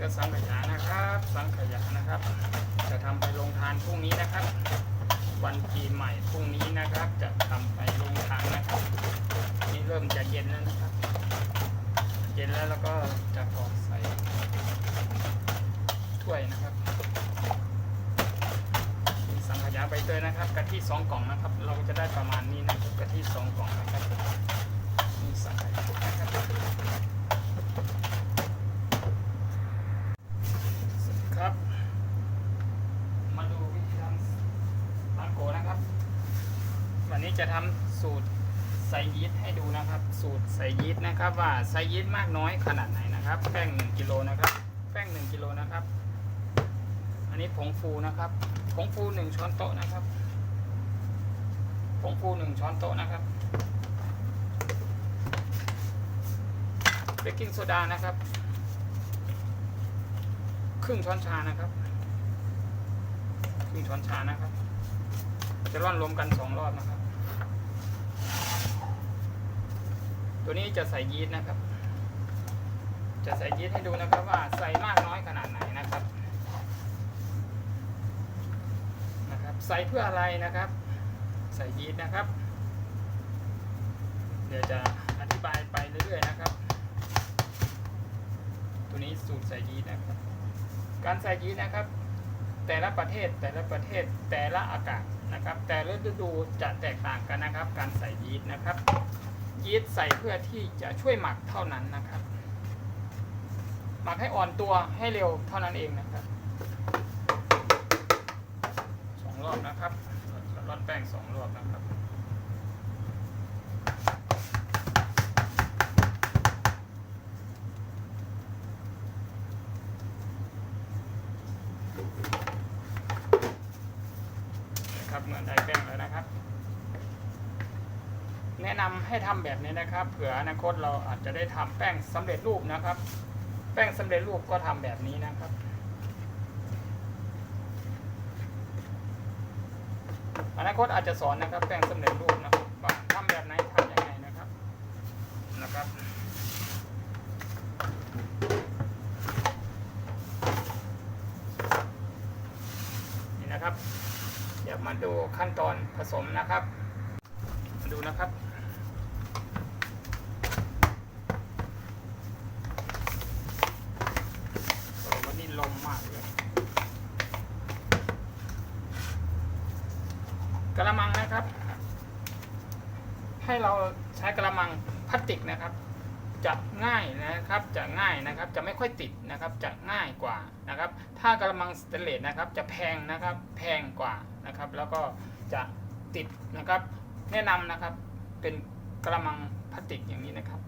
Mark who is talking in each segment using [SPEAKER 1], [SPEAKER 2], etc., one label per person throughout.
[SPEAKER 1] ก็สังขยานะครับ สังขยานะครับ จะทำไปลงทานพรุ่งนี้นะครับ วันปีใหม่พรุ่งนี้นะครับ จะทำไปลงทานนะครับ นี่เริ่มจะเย็นแล้วนะครับ เย็นแล้วแล้วก็จะกรอกใส่ถ้วยนะครับสังขยาใบเตยนะครับกะทิสองกล่องนะครับ เราจะได้ประมาณนี้นะครับกะทิสองกล่องนะครับมีสังขยานะครับ ครับ มาดูวิธีทำตังโกนะครับ วันนี้จะ ทำสูตรใส่ยีสต์ให้ดูนะครับ สูตรใส่ยีสต์นะครับ ว่าใส่ยีสต์มากน้อยขนาดไหนนะครับ แป้ง1กิโลนะครับ แป้ง1กิโลนะครับ อันนี้ผงฟูนะครับผงฟู1ช้อนโต๊ะนะครับผงฟู1ช้อนโต๊ะนะครับเบกกิ้งโซดานะครับ ครึ่งช้อนชานะครับครึ่งช้อนชานะครับ จะร่อนรวมกันสองรอบนะครับ ตัวนี้จะใส่ยีสต์นะครับ จะใส่ยีสต์ให้ดูนะครับว่าใส่มากน้อยขนาดไหนนะครับนะครับ ใส่เพื่ออะไรนะครับ ใส่ยีสต์นะครับ เดี๋ยวจะอธิบายไปเรื่อยๆนะครับ ตัวนี้สูตรใส่ยีสต์นะครับ การใส่ยีสต์นะครับ แต่ละประเทศแต่ละประเทศแต่ละอากาศนะครับ แต่ละฤดูจะแตกต่างกันนะครับ การใส่ยีสต์นะครับ ยีสต์ใส่เพื่อที่จะช่วยหมักเท่านั้นนะครับ หมักให้อ่อนตัวให้เร็วเท่านั้นเองนะครับสองรอบนะครับร่อนแป้งสองรอบนะครับนะครับเหมือนได้แป้งแล้วนะครับ แนะนำให้ทำแบบนี้นะครับ เผื่ออนาคตเราอาจจะได้ทำแป้งสำเร็จรูปนะครับ แป้งสำเร็จรูปก็ทำแบบนี้นะครับอนาคตอาจจะสอนนะครับ แป้งสำเร็จรูปนะครับว่าทำแบบไหนทำยังไงนะครับนะครับ นี่นะครับ เดี๋ยวมาดูขั้นตอนผสมนะครับ มาดูนะครับ โอ้วันนี้ลมมากเลยกระมังนะครับ ให้เราใช้กระมังพลาส ติกนะครับ จะง่ายนะครับ จะง่ายนะครับ จะไม่ค่อยติดนะครับ จะง่ายกว่านะครับ ถ้ากระมังสเตนเลสนะครับ จะแพงนะครับ แพงกว่านะครับ แล้วก็จะติดนะครับ แนะนำนะครับ เป็นกระมังพลาสติกอย่างนี้นะครับ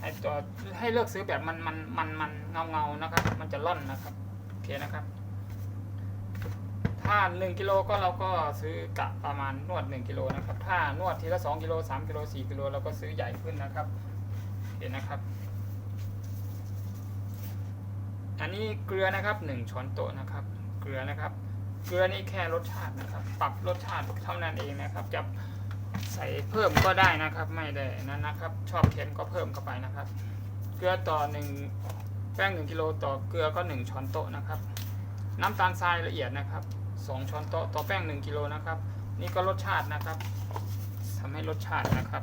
[SPEAKER 1] ให้ตัวให้เลือกซื้อแบบมันมันมันมันเงาเงานะครับ มันจะล่อนนะครับ โอเคนะครับ ถ้า 1กิโลก็เราก็ซื้อกะประมาณนวด 1กิโลนะครับ ถ้านวดทีละ 2กิโล3กิโล4กิโลเราก็ซื้อใหญ่ขึ้นนะครับ เห็นนะครับ อันนี้เกลือนะครับ 1 ช้อนโต๊ะนะครับ เกลือนะครับ เกลือนี่แค่รสชาตินะครับ ปรับรสชาติเท่านั้นเองนะครับ จะใส่เพิ่มก็ได้นะครับ ไม่ได้นั้นนะครับ ชอบเค็มก็เพิ่มเข้าไปนะครับ เกลือต่อ1แป้ง1กิโลต่อเกลือก็ 1 ช้อนโต๊ะนะครับ น้ำตาลทรายละเอียดนะครับ 2ช้อนโต๊ะต่อแป้ง 1กิโลนะครับ นี่ก็รสชาตินะครับทำให้รสชาตินะครับ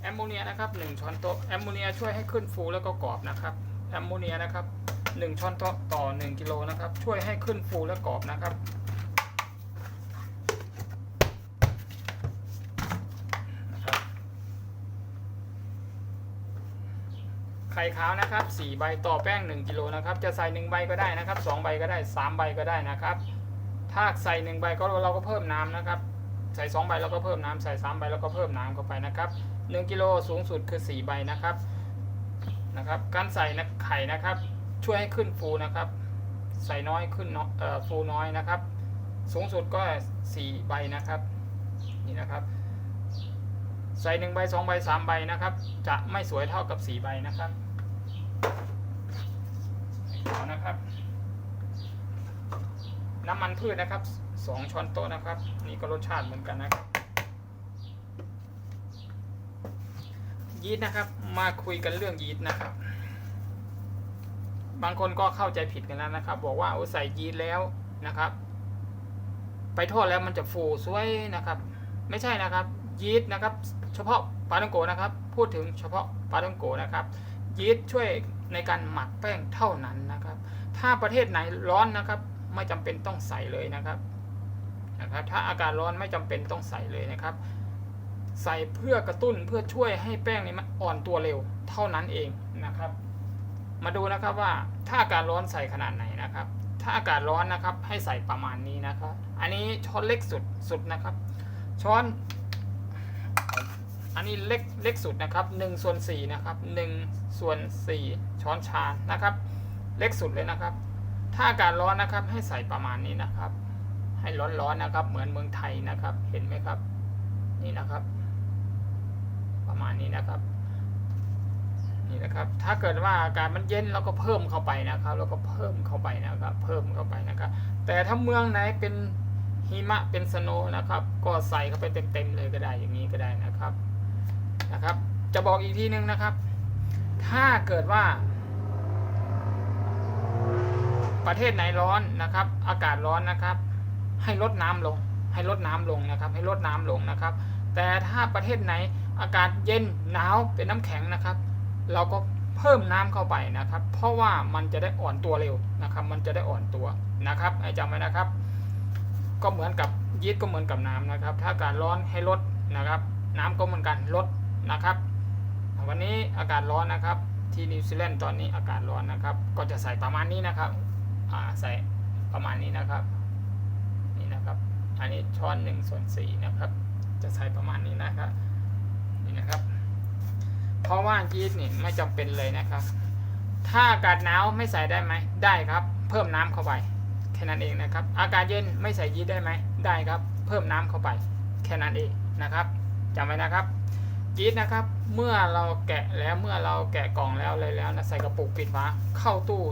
[SPEAKER 1] แอมโมเนียนะครับ1ช้อนโต๊ะแอมโมเนียช่วยให้ขึ้นฟูแล้วก็กรอบนะครับแอมโมเนียนะครับ1ช้อนโต๊ะต่อ 1กิโลนะครับช่วยให้ขึ้นฟูและกรอบนะครับนะครับ ไข่ขาวนะครับ4ใบต่อแป้ง 1กิโลนะครับ จะใส่ 1 ใบก็ได้นะครับ2ใบก็ได้ 3 ใบก็ได้นะครับ ถ้าใส่ 1 ใบก็เราก็เพิ่มน้ำนะครับ ใส่ 2 ใบเราก็เพิ่มน้ำใส่ 3 ใบเราก็เพิ่มน้ำเข้าไปนะครับ1กิโลสูงสุดคือ 4 ใบนะครับนะครับ การใส่นะไข่นะครับ ช่วยให้ขึ้นฟูนะครับ ใส่น้อยขึ้นเอ่อฟูน้อยนะครับ สูงสุดก็ 4 ใบนะครับนี่นะครับใส่1ใบ2ใบ3ใบนะครับ จะไม่สวยเท่ากับ 4 ใบนะครับ เอนะครับ น้ำมันพืชนะครับ2ช้อนโต๊ะนะครับ นี่ก็รสชาติเหมือนกันนะครับยีสต์นะครับ มาคุยกันเรื่องยีสต์นะครับ บางคนก็เข้าใจผิดกันแล้วนะครับ บอกว่าเอาใส่ยีสต์แล้วนะครับ ไปทอดแล้วมันจะฟูสวยนะครับ ไม่ใช่นะครับ ยีสต์นะครับ เฉพาะปลาท่องโกนะครับ พูดถึงเฉพาะปลาท่องโกนะครับ ยีสต์ช่วย ในการหมักแป้งเท่านั้นนะครับ ถ้าประเทศไหนร้อนนะครับ ไม่จำเป็นต้องใส่เลยนะครับนะครับ ถ้าอากาศร้อนไม่จำเป็นต้องใส่เลยนะครับ ใส่เพื่อกระตุ้นเพื่อช่วยให้แป้งนี้มันอ่อนตัวเร็วเท่านั้นเองนะครับ มาดูนะครับว่าถ้าอากาศร้อนใส่ขนาดไหนนะครับ ถ้าอากาศร้อนนะครับให้ใส่ประมาณนี้นะครับ อันนี้ช้อนเล็กสุดสุดนะครับ ช้อน อันนี้เล็กเล็กสุดนะครับ1ส่วน4นะครับ1ส่วน4ช้อนชานะครับ เล็กสุดเลยนะครับ ถ้าอากาศร้อนนะครับให้ใส่ประมาณนี้นะครับ ให้ร้อนๆนะครับ เหมือนเมืองไทยนะครับ เห็นไหมครับ นี่นะครับ ประมาณนี้นะครับ นี่นะครับ ถ้าเกิดว่าอากาศมันเย็นเราก็เพิ่มเข้าไปนะครับ แล้วก็เพิ่มเข้าไปนะครับ เพิ่มเข้าไปนะครับ แต่ถ้าเมืองไหนเป็นหิมะเป็นสโนนะครับ ก็ใส่เข้าไปเต็มๆเลยก็ได้อย่างนี้ก็ได้นะครับ นะครับ จะบอกอีกทีนึงนะครับ ถ้าเกิดว่า ประเทศไหนร้อนนะครับ อากาศร้อนนะครับ ให้ลดน้ำลง ให้ลดน้ำลงนะครับ ให้ลดน้ำลงนะครับ แต่ถ้าประเทศไหนอากาศเย็นหนาวเป็นน้ำแข็งนะครับ เราก็เพิ่มน้ำเข้าไปนะครับ เพราะว่ามันจะได้อ่อนตัวเร็วนะครับ มันจะได้อ่อนตัวนะครับให้จำไว้นะครับ ก็เหมือนกับยีสต์ก็เหมือนกับน้ำนะครับ ถ้าอากาศร้อนให้ลดนะครับ น้ำก็เหมือนกันลด นะครับ วันนี้อากาศร้อนนะครับ ที่นิวซีแลนด์ตอนนี้อากาศร้อนนะครับ ก็จะใส่ประมาณนี้นะครับใส่ประมาณนี้นะครับ นี่นะครับ อันนี้ช้อนหนึ่งส่วนสี่นะครับ จะใส่ประมาณนี้นะครับ นี่นะครับ เพราะว่ายีสต์นี่ไม่จำเป็นเลยนะครับ ถ้าอากาศหนาวไม่ใส่ได้ไหม ได้ครับ เพิ่มน้ำเข้าไป แค่นั้นเองนะครับ อากาศเย็นไม่ใส่ยีสต์ได้ไหม ได้ครับ เพิ่มน้ำเข้าไป แค่นั้นเองนะครับจำไว้นะครับ ยีสต์นะครับ เมื่อเราแกะแล้วเมื่อเราแกะกล่องแล้วเลยแล้วนะใส่กระปุกปิดฝาเข้าตู้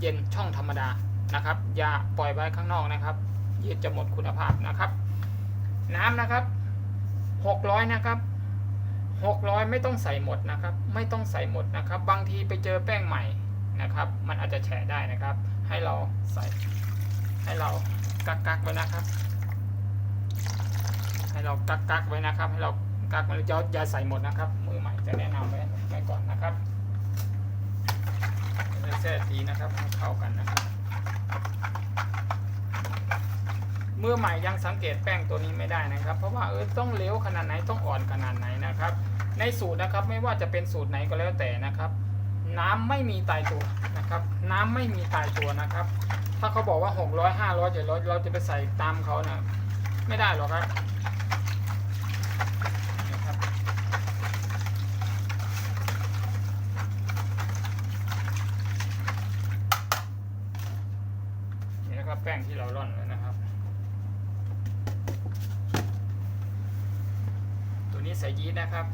[SPEAKER 1] เย็นช่องธรรมดานะครับ อย่าปล่อยไว้ข้างนอกนะครับยีสต์จะหมดคุณภาพนะครับ น้ำนะครับ600นะครับ600 ไม่ต้องใส่หมดนะครับ ไม่ต้องใส่หมดนะครับ บางทีไปเจอแป้งใหม่นะครับ มันอาจจะแฉะได้นะครับ ให้เราใส่ให้เรากักกักๆไว้นะครับ ให้เรากักกักๆไว้นะครับ ให้เรา กักไว้อย่าอย่าใส่หมดนะครับ มือใหม่จะแนะนำไว้ไว้ก่อนนะครับแช่ทีนะครับเข้ากันนะครับมือใหม่ยังสังเกตแป้งตัวนี้ไม่ได้นะครับ เพราะว่าเออต้องเหลวขนาดไหนต้องอ่อนขนาดไหนนะครับ ในสูตรนะครับไม่ว่าจะเป็นสูตรไหนก็แล้วแต่นะครับ น้ำไม่มีตายตัวนะครับ น้ำไม่มีตายตัวนะครับ ถ้าเขาบอกว่า 600 500 700เราจะไปใส่ตามเขานะไม่ได้หรอกครับนะครับ นี่นะครับแป้งที่เราร่อนไว้นะครับ ตัวนี้ใส่ยีสต์นะครับ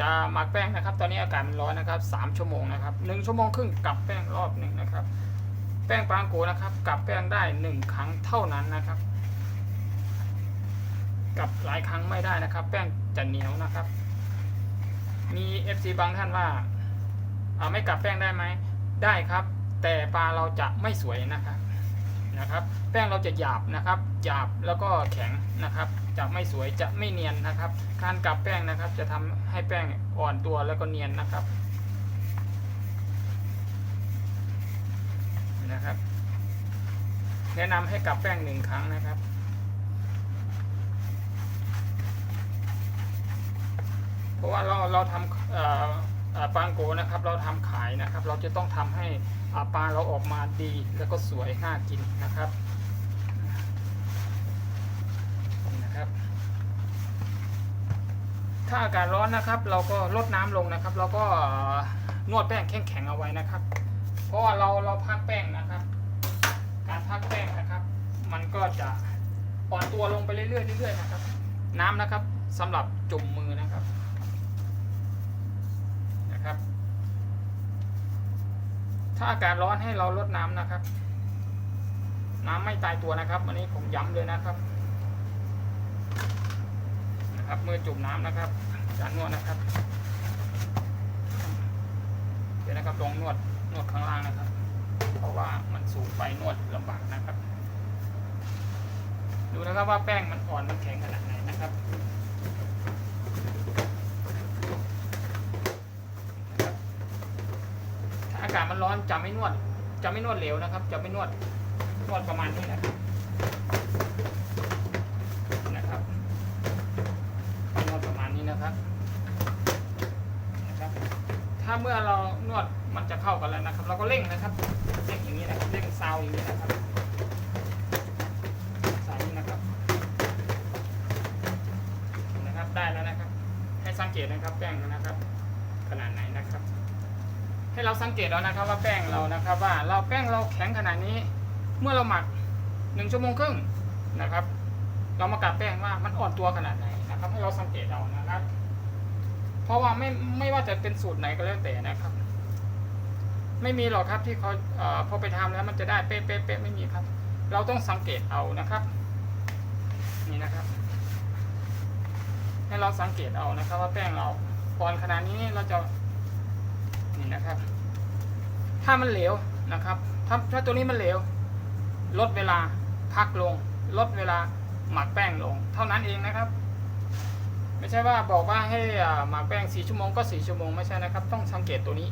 [SPEAKER 1] จะหมักแป้งนะครับ ตอนนี้อากาศมันร้อนนะครับสามชั่วโมงนะครับหนึ่งชั่วโมงครึ่งกลับแป้งรอบหนึ่งนะครับ แป้งปางโกนะครับกลับแป้งได้หนึ่งครั้งเท่านั้นนะครับกลับหลายครั้งไม่ได้นะครับ แป้งจะเหนียวนะครับ มี FC บางท่านว่าเอาไม่กลับแป้งได้ไหมได้ครับ แต่ปลาเราจะไม่สวยนะครับนะครับ แป้งเราจะหยาบนะครับ หยาบแล้วก็แข็งนะครับ จะไม่สวยจะไม่เนียนนะครับ การกลับแป้งนะครับ จะทำให้แป้งอ่อนตัวแล้วก็เนียนนะครับนะครับ แนะนำให้กลับแป้งหนึ่งครั้งนะครับเพราะว่าเราเราทำปางโกนะครับ เราทำขายนะครับ เราจะต้องทำให้ปลาเราออกมาดีแล้วก็สวยน่ากินนะครับนี่นะครับ ถ้าอากาศร้อนนะครับ เราก็ลดน้ำลงนะครับเราก็นวดแป้งแข็งๆเอาไว้นะครับ เพราะว่าเราเราพักแป้งนะครับ การพักแป้งนะครับ มันก็จะอ่อนตัวลงไปเรื่อยๆเรื่อยๆนะครับ น้ำนะครับสำหรับจุ่มมือนะครับนะครับ ถ้าอากาศร้อนให้เราลดน้ำนะครับ น้ำไม่ตายตัวนะครับ อันนี้ผมย้ำเลยนะครับ ครับมือจุ่มน้ำนะครับจานนวดนะครับเดี๋ยวนะครับลองนวดนวดข้างล่างนะครับ เพราะว่ามันสูงไปนวดลำบากนะครับ ดูนะครับว่าแป้งมันอ่อนมันแข็งขนาดไหนนะครับถ้าอากาศมันร้อนจะไม่นวด จะไม่นวดเหลวนะครับ จะไม่นวดนวดประมาณนี้นะครับนะครับ ถ้าเมื่อเรา นวดมันจะเข้ากันแล้วนะครับ เราก็เร่งนะครับเร่งอย่างนี้นะครับเร่งซาวอย่างนี้นะครับสายนี้นะครับนะครับได้แล้วนะครับ ให้สังเกตนะครับแป้งนะครับ ขนาดไหนนะครับ ให้เราสังเกตแล้วนะครับว่าแป้งเรานะครับ ว่าเราแป้งเราแข็งขนาดนี้ เมื่อเราหมักหนึ่งชั่วโมงครึ่งนะครับ เรามากลับแป้งว่ามันอ่อนตัวขนาดไหนนะครับ ให้เราสังเกตเอานะครับ เพราะว่าไม่ไม่ว่าจะเป็นสูตรไหนก็แล้วแต่นะครับ ไม่มีหรอกครับที่เขาพอไปทำแล้วมันจะได้เป๊ะเป๊ะเป๊ะไม่มีครับ เราต้องสังเกตเอานะครับ นี่นะครับ ให้เราสังเกตเอานะครับ ว่าแป้งเราอ่อนขนาดนี้เราจะนี่นะครับ ถ้ามันเหลวนะครับ ถ้าถ้าตัวนี้มันเหลว ลดเวลาพักลง ลดเวลาหมักแป้งลง เท่านั้นเองนะครับ ไม่ใช่ว่าบอกว่าให้หมักแป้ง4ชั่วโมงก็4ชั่วโมงไม่ใช่นะครับ ต้องสังเกตตัวนี้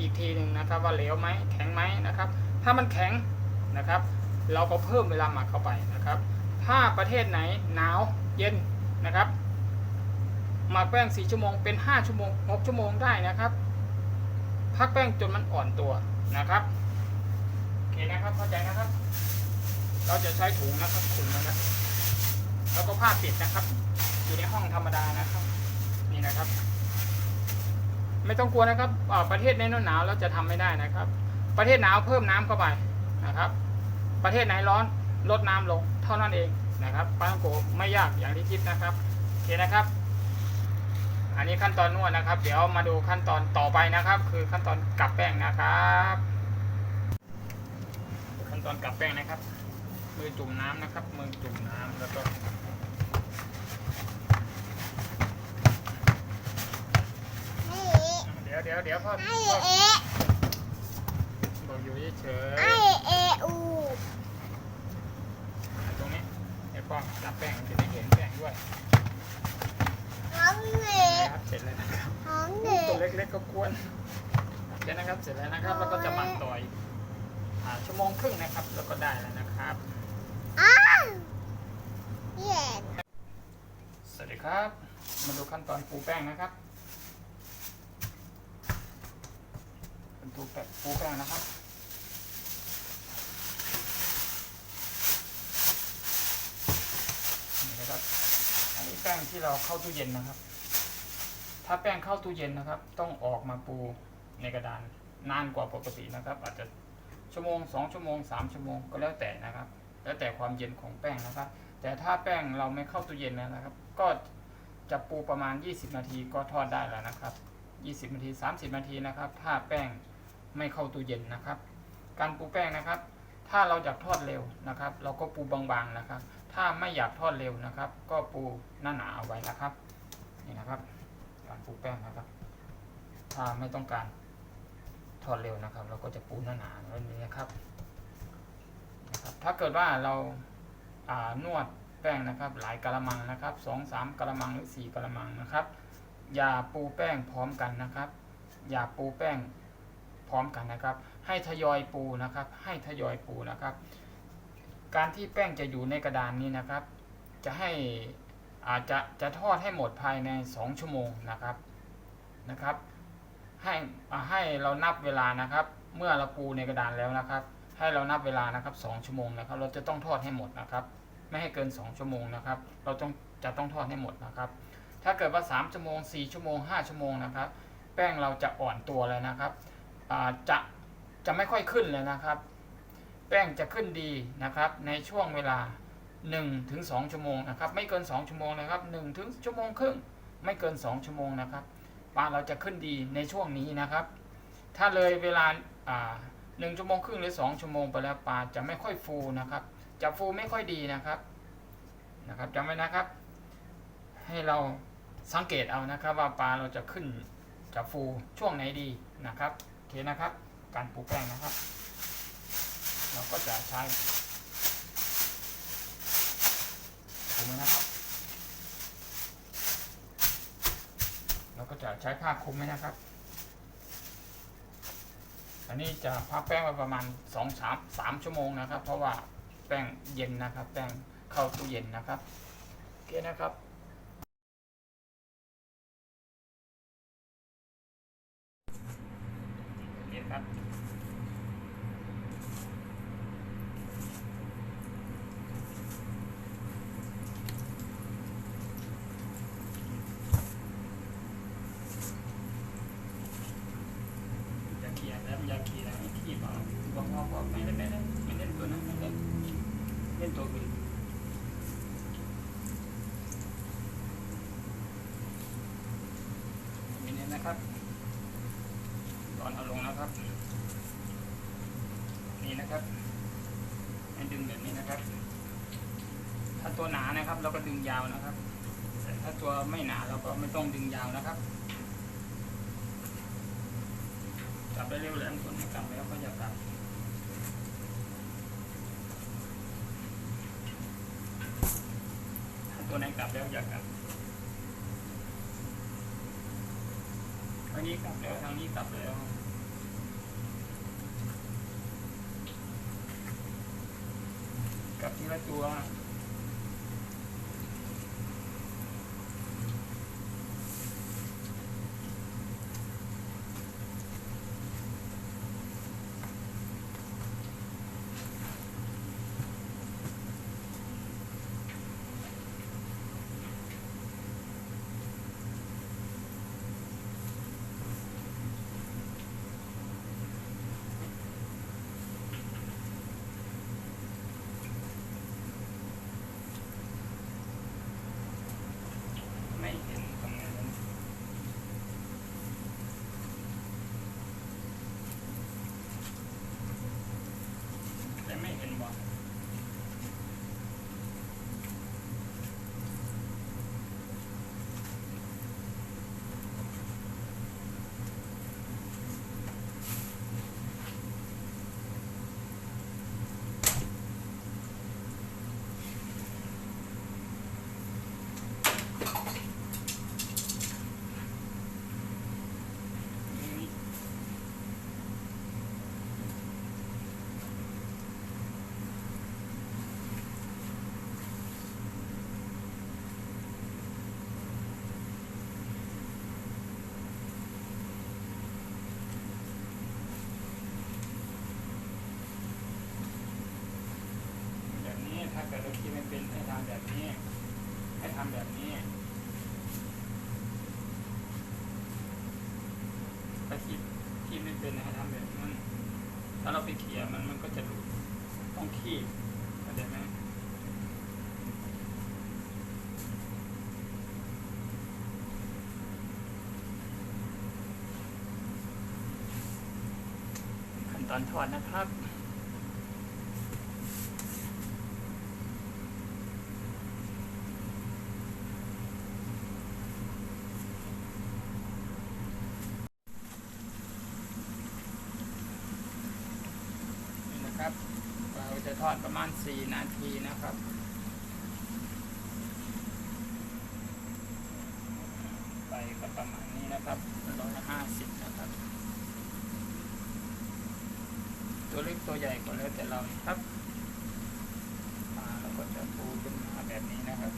[SPEAKER 1] อีกทีหนึ่งนะครับ ว่าเหลวไหมแข็งไหมนะครับ ถ้ามันแข็งนะครับ เราก็เพิ่มเวลาหมักเข้าไปนะครับ ถ้าประเทศไหนหนาวเย็นนะครับ หมักแป้ง4ชั่วโมงเป็น 5 ชั่วโมง6ชั่วโมงได้นะครับ พักแป้งจนมันอ่อนตัวนะครับโอเคนะครับเข้าใจนะครับ เราจะใช้ถุงนะครับถุงนะครับ แล้วก็ผ้าปิดนะครับ อยู่ในห้องธรรมดานะครับ นี่นะครับ ไม่ต้องกลัวนะครับประเทศในหนาวเราจะทำไม่ได้นะครับ ประเทศหนาวเพิ่มน้ำเข้าไปนะครับ ประเทศไหนร้อนลดน้ำลงเท่านั้นเองนะครับปาตังโกไม่ยากอย่างที่คิดนะครับโอเคนะครับ อันนี้ขั้นตอนนวดนะครับ เดี๋ยวมาดูขั้นตอนต่อไปนะครับ คือขั้นตอนกลับแป้งนะครับ ขั้นตอนกลับแป้งนะครับ มือจุ่มน้ำนะครับ มือจุ่มน้ำแล้วก็ เดี๋ยวเดี๋ยวเดี๋ยวพ่อ
[SPEAKER 2] ไอ
[SPEAKER 1] พ่อ
[SPEAKER 2] เอ
[SPEAKER 1] บอกอยู่เฉย
[SPEAKER 2] ไอเออู
[SPEAKER 1] ๆตรงนี้เดี๋ยวพ่อจับแป้งจะได้เห็นแป้งด้วย
[SPEAKER 2] ห้องเด็ก
[SPEAKER 1] นะครับเสร็จแล้วนะครับ
[SPEAKER 2] ห้องเด็
[SPEAKER 1] ตัว
[SPEAKER 2] ก
[SPEAKER 1] เล็กๆก็กวนเดี๋ยวนะครับเสร็จแล้วนะครับ แล้วก็จะหมักต่อยอ่าชั่วโมงครึ่งนะครับ แล้วก็ได้แล้วนะครับ
[SPEAKER 2] อ้าวเย็น
[SPEAKER 1] สวัสดีครับ มาดูขั้นตอนปูแป้งนะครับ ดูแป้งปูแป้งนะครับนี่นะครับ อันนี้แป้งที่เราเข้าตู้เย็นนะครับ ถ้าแป้งเข้าตู้เย็นนะครับ ต้องออกมาปูในกระดานนานกว่าปกตินะครับ อาจจะชั่วโมงสองชั่วโมงสามชั่วโมงก็แล้วแต่นะครับ แล้วแต่ความเย็นของแป้งนะครับ แต่ถ้าแป้งเราไม่เข้าตู้เย็นนะครับ ก็จะปูประมาณ 20 นาทีก็ทอดได้แล้วนะครับ 20 นาที 30 นาทีนะครับ ถ้าแป้ง ไม่เข้าตู้เย็นนะครับ การปูแป้งนะครับ ถ้าเราอยากทอดเร็วนะครับ เราก็ปูบางๆนะครับ ถ้าไม่อยากทอดเร็วนะครับ ก็ปูหน้าหนาเอาไว้นะครับนี่นะครับ การปูแป้งนะครับ ถ้าไม่ต้องการทอดเร็วนะครับ เราก็จะปูหน้าหนาแบบนี้นะครับนะครับ ถ้าเกิดว่าเราอ่านวดแป้งนะครับหลายกะละมังนะครับสองสามกะละมังหรือสี่กะละมังนะครับ อย่าปูแป้งพร้อมกันนะครับ อย่าปูแป้ง พร้อมกันนะครับ ให้ทยอยปูนะครับ ให้ทยอยปูนะครับ การที่แป้งจะอยู่ในกระดานนี้นะครับ จะให้อาจจะจะทอดให้หมดภายใน 2 ชั่วโมงนะครับนะครับ ให้ให้เรานับเวลานะครับ เมื่อเราปูในกระดานแล้วนะครับ ให้เรานับเวลานะครับ 2 ชั่วโมงนะครับ เราจะต้องทอดให้หมดนะครับ ไม่ให้เกิน 2 ชั่วโมงนะครับ เราต้องจะต้องทอดให้หมดนะครับ ถ้าเกิดว่า 3 ชั่วโมง 4 ชั่วโมง 5 ชั่วโมงนะครับ แป้งเราจะอ่อนตัวเลยนะครับ จะจะไม่ค่อยขึ้นเลยนะครับ แป้งจะขึ้นดีนะครับ ในช่วงเวลา1ถึง2ชั่วโมงนะครับ ไม่เกิน 2 ชั่วโมงนะครับ1ถึงชั่วโมงครึ่งไม่เกิน 2 ชั่วโมงนะครับปลาเราจะขึ้นดีในช่วงนี้นะครับ ถ้าเลยเวลาาหนึ่งชั่วโมงครึ่งหรือ 2 ชั่วโมงไปแล้วปลาจะไม่ค่อยฟูนะครับ จะฟูไม่ค่อยดีนะครับนะครับจำไว้นะครับ ให้เราสังเกตเอานะครับว่าปลาเราจะขึ้นจะฟูช่วงไหนดีนะครับ เคนะครับ การปูแป้งนะครับ เราก็จะใช้ถุงนะครับ เราก็จะใช้ผ้าคลุมไว้นะครับ อันนี้จะพักแป้งไว้ประมาณสองสามสามชั่วโมงนะครับ เพราะว่าแป้งเย็นนะครับ แป้งเข้าตู้เย็นนะครับ โอเคนะครับเย็นครับ ยาเกี ยร์แล้วยาเกียร์แล้วขี้เปล่าบอกบอกบอกไม่เล่นไม่เล่นไม่เล่นตัวนั้นไม่เล่นเล่นตัวอื่นม่เล่นนะครับ ตอนเอาลงนะครับ นี่นะครับให้ดึงแบบนี้นะครับ ถ้าตัวหนานะครับ เราก็ดึงยาวนะครับ แต่ถ้าตัวไม่หนาเราก็ไม่ต้องดึงยาวนะครับ กลับ ได้เร็วเลยอันคนกลับแล้วก็อย่ากลับถ้าตัวไหนกลับแล้วอย่ากลับทางนี้กลับแล้วทางนี้กลับแล้วกลับทีละตัว ไม่เห็นตรงนั้นแต่ไม่เห็นบอลนี่แบบนี้ถ้าเกิดเราคิดไม่เป็นให้ทำแบบนี้ ให้ทำแบบนี้ ถ้าคิดที่ไม่เป็นให้ทำแบบนั้น ถ้าเราไปเขี่ยมันมันก็จะหลุดต้องคีบเข้าใจไหมขั้นตอนทอดนะครับ นี่นะครับเราจะทอดประมาณ 4 นาทีนะครับ ไปก็ประมาณนี้นะครับร้อยละห้าสิบนะครับ ตัวใหญ่กว่าแล้วแต่เราครับปลาเราก็จะปูขึ้นมาแบบนี้นะครับ